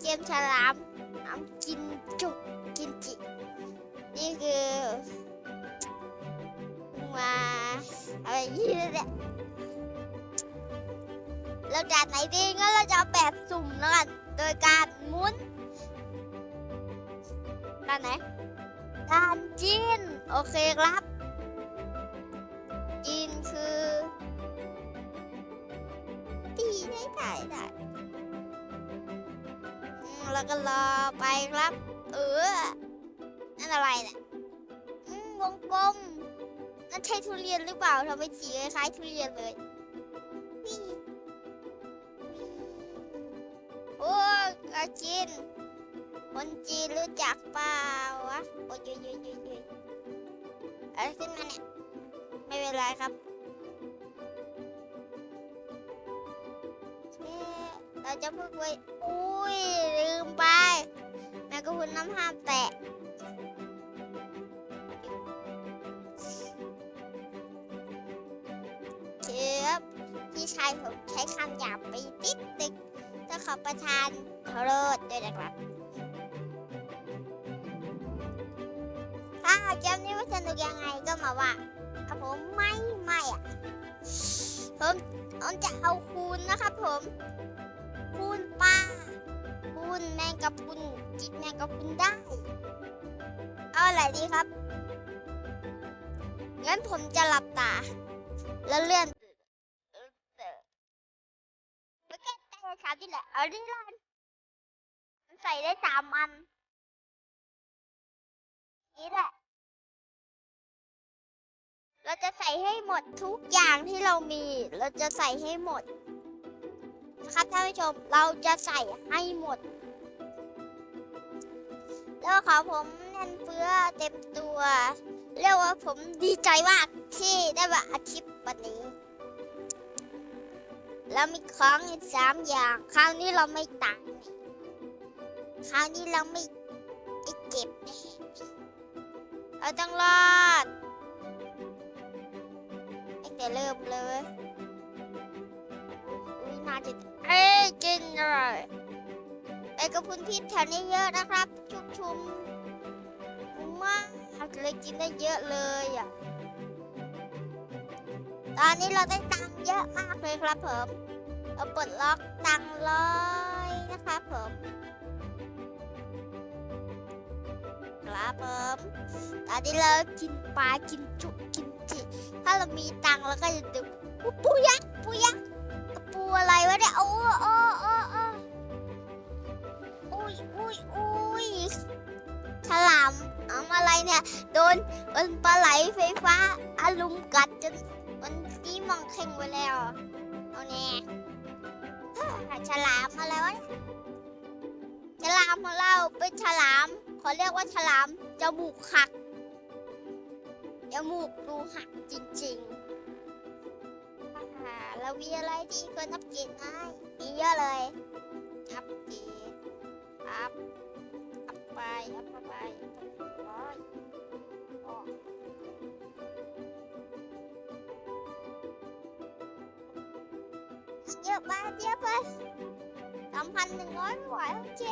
เกมฉลามน้ำกินจุกกินจิ นี่คือมาอะไรย่างนี้เลยเนี่ยเราจะไหนดีงั้นเราจะแบบสุ่มแล้วกัน โดยการหมุนด้านไหนด้านจีนโอเคครับจีนคือตีได้ได้ได้ แล้วก็รอไปครับ เออ นั่นอะไรเนี่ยมวงกลมนั่นใช่ทุเรียนหรือเปล่าทำไมสีคล้ายทุเรียนเลยโอ้อาจีนคนจีนรู้จักเปล่าวะโอ้ยยยยยยอะไรขึ้นมาเนี่ย ไม่เป็นไรครับ จะพูดไว้ อุ้ย ลืมไป แมงกะพรุนน้ำห้ามแตะ เชือบพี่ชายผมใช้คำหยาบไปติดตึกต้องขอประทานโทษด้วยนะครับถ้าเกมนี้ไม่สนุกยังไงก็มาว่าครับผมไม่ไม่อะผมผมจะเอาคูณนะครับผม คูณปลาคูณแมงกะพุนจิตแมงกะพุนได้ เอาอะไรดีครับ งั้นผมจะหลับตา แล้วเลื่อนไม่แก้แต่สาที่แหละ เอาดิลันใส่ได้สามอัน นี่แหละ เราจะใส่ให้หมดทุกอย่างที่เรามี เราจะใส่ให้หมด นะครับท่านผู้ชมเราจะใส่ให้หมด แล้วขอผมแน่นเฟื้อเต็มตัวเรียกว่าผมดีใจมากที่ได้มาอาทิตย์วันนี้ แล้วมีของอีกสามอย่าง คราวนี้เราไม่ตายคราวนี้เราไม่เจ็บแน่เราต้องรอดตั้งแต่เริ่มเลยอุ้ยน่าจะ เอ้ยกินเลยไปกับพุนพิษแถวนี้เยอะนะครับ ชุกชุมมากเลยกินได้เยอะเลยอะตอนนี้เราได้ตังค์เยอะมากเลยครับผมเราปลดล็อกตังค์ร้อยนะครับผมครับผมตอนนี้เรากินปลากินจุกกินจิถ้าเรามีตังค์เราก็จะดูปูยักปูยัก อะไรวะเนี่ยโอ้โอ้โอ้โอ้อุ้ยอุ้ยอุ้ยฉลามเอามอะไรเนี่ย โดนมันปลาไหลไฟฟ้าอารุมกัดจนมันนี่มองเข่งไปแล้วเอาแน่ฉลามอะไรวะเนี่ยฉลามของเราเป็นฉลาม ขอเรียกว่าฉลามจมูกหักจมูกดูหักจริง ๆ อ่าเรามีอะไรที่ควรนับเกตไหมมีเยอะเลยนับเกตอัพอัพไปอัพไปร้อยออกเยอะไปเยอะไปสามพันหนึ่งร้อยไม่ไหวโอเค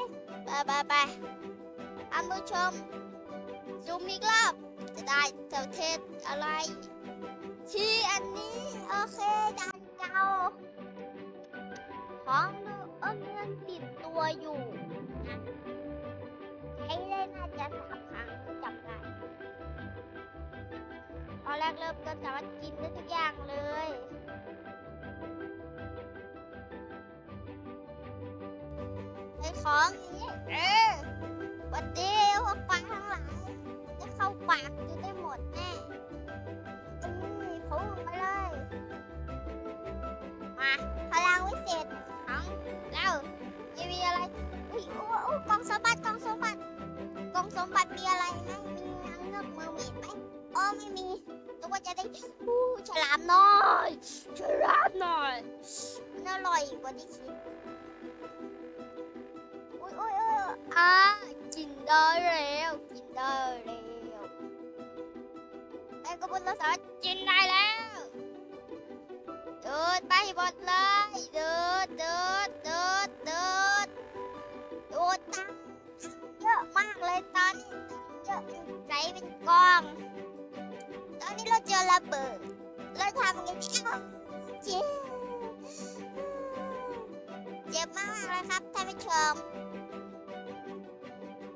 ไปไปไปท่านผู้ชมซูมอีกรอบจะได้แถวเทศอะไร ที่อันนี้ โอเคจานเก่าของเอิมเงินติดตัวอยู่นะใช้ได้น่าจะสามครั้งที่จำได้ตอนแรกเริ่มก็สามารถกินได้ทุกอย่างเลยไอ้ของนี้เออวันนี้พวกปลาทั้งหลายจะเข้าปากจะได้หมดแน่ สมบัติมีอะไรไหมมีนางเงือกมือหมีไหมอ๋อไม่มีตัวจะได้อู้ฉลามน้อยฉลามน้อยมันอร่อยกว่าที่คิดอุ้ยอุ้ยอุ้ยอ่ากินได้แล้วกินได้แล้วแมงกะพรุนเราสามารถกินได้แล้วเดินไปหมดเลยเดินเดินเดินเดิน มากเลยตอนนี้ตังค์เยอะใจเป็นกอง ตอนนี้เราเจอระเบิดเราทำไงดีอ้าวเจ็บเจ็บมากเลยครับท่านผู้ชม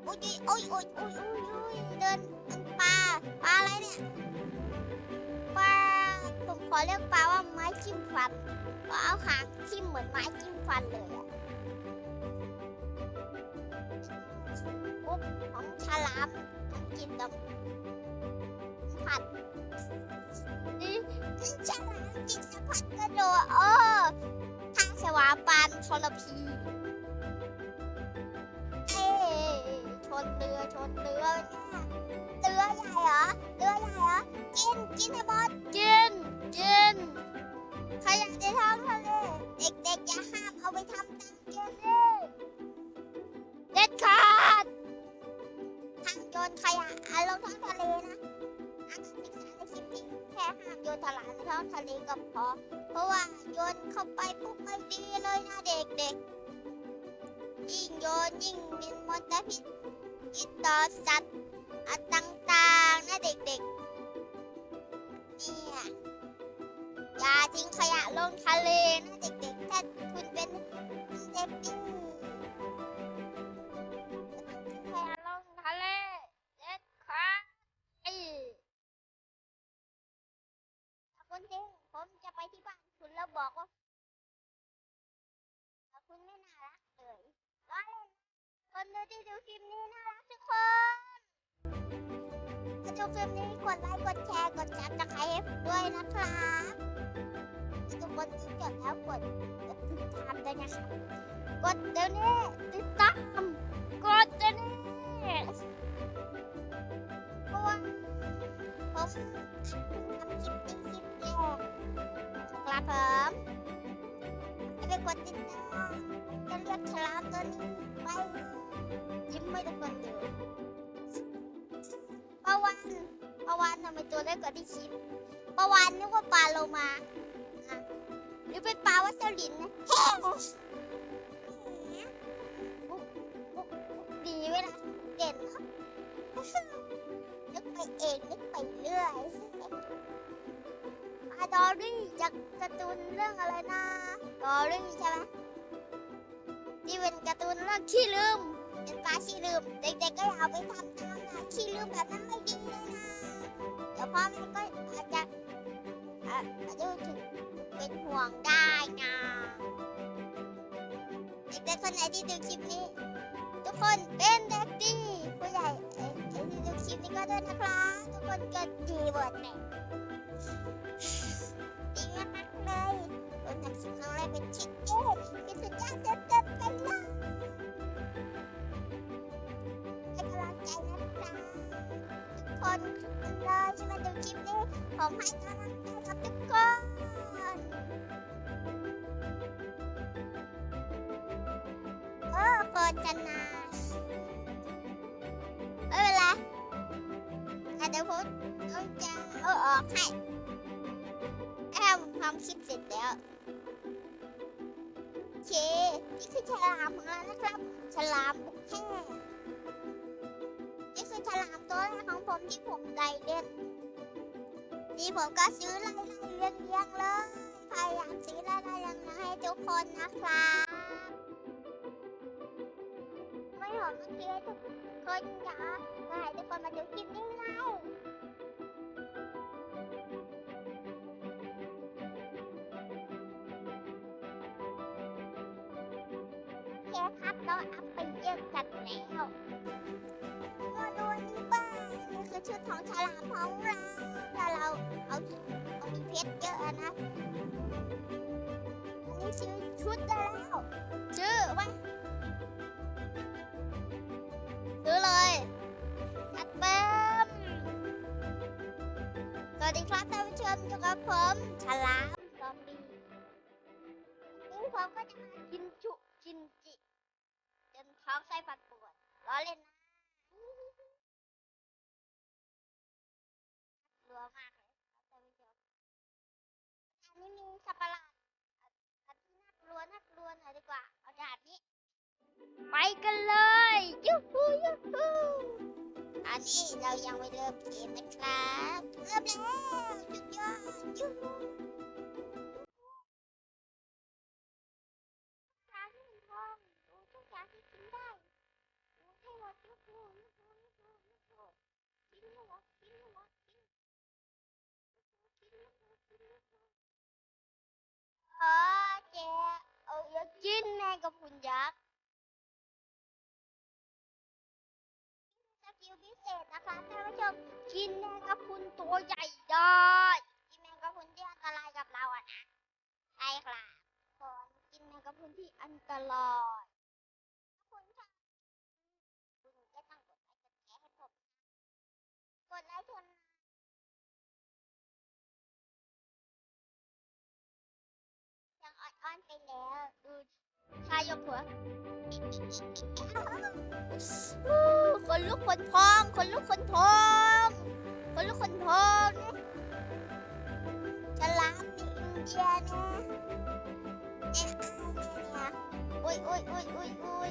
อุ้ยโอ้ยโอ้ยโอ้ยโอ้ยโอ้ยเดินมันปลาปลาอะไรเนี่ยปลาผมขอเรียกปลาว่าไม้จิ้มฟันเพราะเอาหางจิ้มเหมือนไม้จิ้มฟันเลยอะ ปุ๊บของฉลามของกินกับผัดนี่ฉลามกินสัมผัสกระโดดเออท่าสวาปานทรพีเอ้ยชนเรือชนเรือเนี่ยเรือใหญ่เหรอเรือใหญ่เหรอกินกินให้หมดกินกินใครอยากจะทำทะเลเด็กๆอย่าห้ามเอาไปทำตามเจนเลยเด็ดขาด ห้ามโยนขยะลงท้องทะเลนะอาการศึกษาในคลิปนี้แค่ห้ามโยนถลาในท้องทะเลก็พอ เพราะว่าโยนเข้าไปปุ๊บไม่ดีเลยนะเด็กๆ ยิ่งโยนยิ่งมีมลพิษอิดต่อสัตว์อต่างๆนะเด็กๆ เนี่ยอย่าทิ้งขยะลงทะเลนะเด็กๆ ถ้าคุณเป็นเด็ก บอกว่าคุณไม่น่ารักเลยล้อเล่นคนดูที่ดูคลิปนี้น่ารักทุกคนถ้าดูคลิปนี้กดไลค์ กดแชร์ กดซับสไครต์ด้วยนะครับถ้าทุกคนที่จดแล้วกดติดตามด้วยนะครับ กดเดี๋ยวนี้ติดตาม กดเดี๋ยวนี้เพราะว่าผมทำคลิปเป็นคลิปแรก ครับผมให้ไปกดติดตามจะเรียกฉลามตัวนี้ไปยิ้มไม่ทุกคนดูปลาวันปลาวันทำไมตัวเล็กกว่าที่คิดปลาวันนึกว่าปลาโลมาหรือเป็นปลาวัสลินนะบุ๊กบุ๊กบุ๊กดีเวลาเด่นเนาะนึกไปเองนึกไปเรื่อย อรี่จากการ์ตูนเรื่องอะไรนะดอรี่ใช่ไหมที่เป็นการ์ตูนเรื่องขี้ลืมเป็นปลาขี้ลืม เด็กๆก็อย่าเอาไปทำตามนะขี้ลืมแบบนั้นไม่ดีเลยนะเดี๋ยวพ่อแม่ก็อาจจะอ่าจจะถึงเป็นห่วงได้นะเด็กๆคนไหนที่ดูคลิปนี้ ทุกคนเป็นเด็กดีผู้ใหญ่ไอ้ที่ดูคลิปนี้ก็ด้วยนะครับทุกคนก็ดีหมดเลย ที่สุดยอดเด็ดๆไปเลยให้กำลังใจนะครับทุกคนเลยที่มาดูคลิปนี้ผมให้กำลังใจกับทุกคนโอ้โฆษณาไม่เป็นไรอะเดี๋ยวผมต้องจะเอาออกให้แค่ผมทำคลิปเสร็จแล้ว เค นี่คือฉลามของเรานะครับ ฉลามบุกแค่นี่คือฉลามตัวแรกของผมที่ผมได้เล่นนี่ผมก็ซื้อไล่ไล่เรียงเรียงๆเลยพยายามซื้อไล่ไล่เรียงๆให้ทุกคนนะครับไม่หอมเมื่อกี้ทุกคนอย่ามาให้ทุกคนมาดูคลิปนี้ไงโเคครับเราอัพไปเยอะกันแล้วมาดูอันนี้บ้างนี่คือชุดของฉลามของเราถ้าเราเอาเอามีเพชรเยอะนะอันนี้ซื้อชุดได้แล้ว ชื่อว่าซื้อเลยจัดเบิ้มสวัสดีครับท่านผู้ชมอยู่กับผมฉลามซอมบี้นี่ผมก็จะมากินจุกินจิจน ท้องไส้ปั่นปวดล้อเล่นนะรัวมากเลยครัไม่เจออันนี้มีสัปหลาดอันที่น่ากลัวน่ากลัวหน่อยดีกว่า เอาดาบนี้ ไปกันเลยยูฮูยูฮูอันนี้เรายังไม่เริ่มเกมนะครับ เริ่มแล้วยูดยอยูฮู หมดยูฮูยูฮูยูฮูยูฮูกินห้หมดกินห้หมดกินกินยูฮูกินยูฮูอ๋อเจ๊เอาเยอะกินแมงกะพรุนยักษ์สกิลพิเศษนะคะท่านผู้ชมกินแมงกะพรุนตัวใหญ่ได้กินแมงกะพรุนที่อันตรายกับเราอะนะใช่ครับคนกินแมงกะพรุนที่อันตรายคุณค่ะคุณจะต้องกดไลค์กดแชร์ให้ผม กดไลค์ชนยังอ่อนๆไปแล้วดูชายยกหัวคนลุกคนพอง คนลุกคนพอง คนลุกคนพองฉลามในอินเดียนะเนี่ยเนี่ยโอ้ยโอ้ยโอ้ยโอ้ยโอ้ย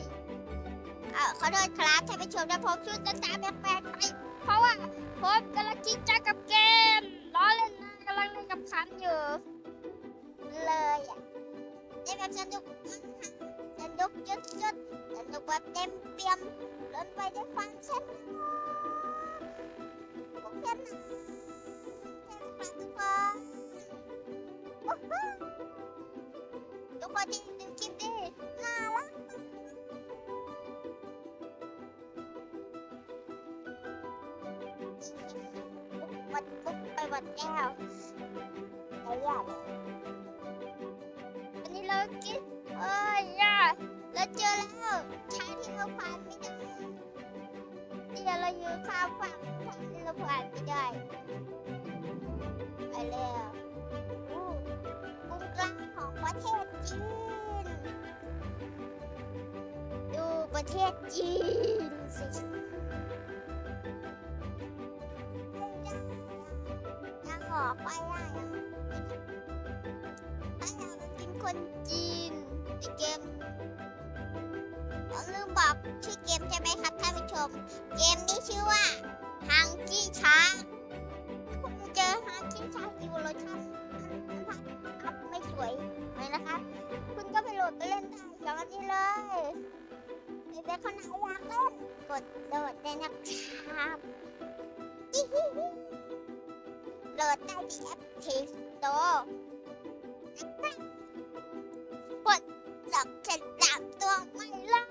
เออขอโทษครับท่านผู้ชมนะผมชุดตาตาแปลกๆไปเพราะว่าผมกำลังจริงจังกับเกมล้อเล่นนะกำลังเล่นกับขันอยู่ เลยอะได้แบบสนุกสนุกจุดจุดสนุกแบบเต็มเปี่ยมล้นไปด้วยความสนุกพวกเพื่อนนะใช่ไหมครับทุกคนทุกคนที่ดูคลิปนี้น่ารัก วัดปุ๊บไปวัดแก้วไอ้ยาเลยวันนี้เรากินเอ้ยยาเราเจอแล้วชาที่เราผ่านไม่ได้เดี๋ยวเราอยู่ข้ามฝั่งทางที่เราผ่านไม่ได้ไปแล้วอู้งกลางของประเทศจีนดูประเทศจีนสิ คนจีนในเกมผมลืมบอกชื่อเกมใช่ไหมครับท่านผู้ชม เกมนี้ชื่อว่าฮังกี้ช้างคุณเจอฮังกี้ช้างอีโวลูชั่นอัพไม่สวยเลยนะครับ คุณก็ไปโหลดไปเล่นได้สองอันนี้เลยเด็กคนไหนอยากเล่นกดโหลดได้นะครับโหลดได้ที่แอป Play Store นะครั บกดหลักเสร็จตามตัวไม่ล้ว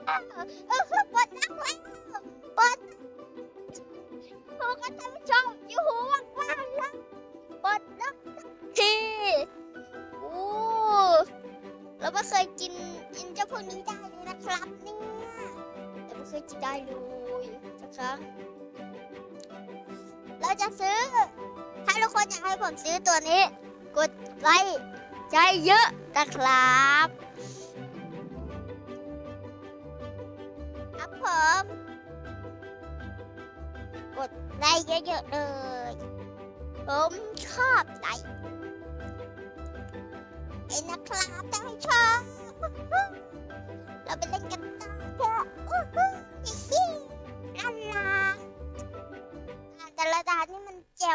เออปลดนักแล้วปลดพวกกันท่านผู้ชมอยู่หูว่างๆแล้วปลดนักทีโอ้เราไม่เคยกินอินเจ้าพวกนี้ได้เลยนะครับเนี่ยเราไม่เคยกินได้เลยสักครั้งเราจะซื้อ ถ้าทุกคนอยากให้ผมซื้อตัวนี้ กดไลค์ ใจเยอะนะครับครับผมกดไลค์เยอะๆเลย ผมชอบไลค์ไอ้นะครับท่านชบเราไปเล่นกันต่อเถอะอู้หูฮิฮิอันนาแต่ละดานนี่มันเจ็บ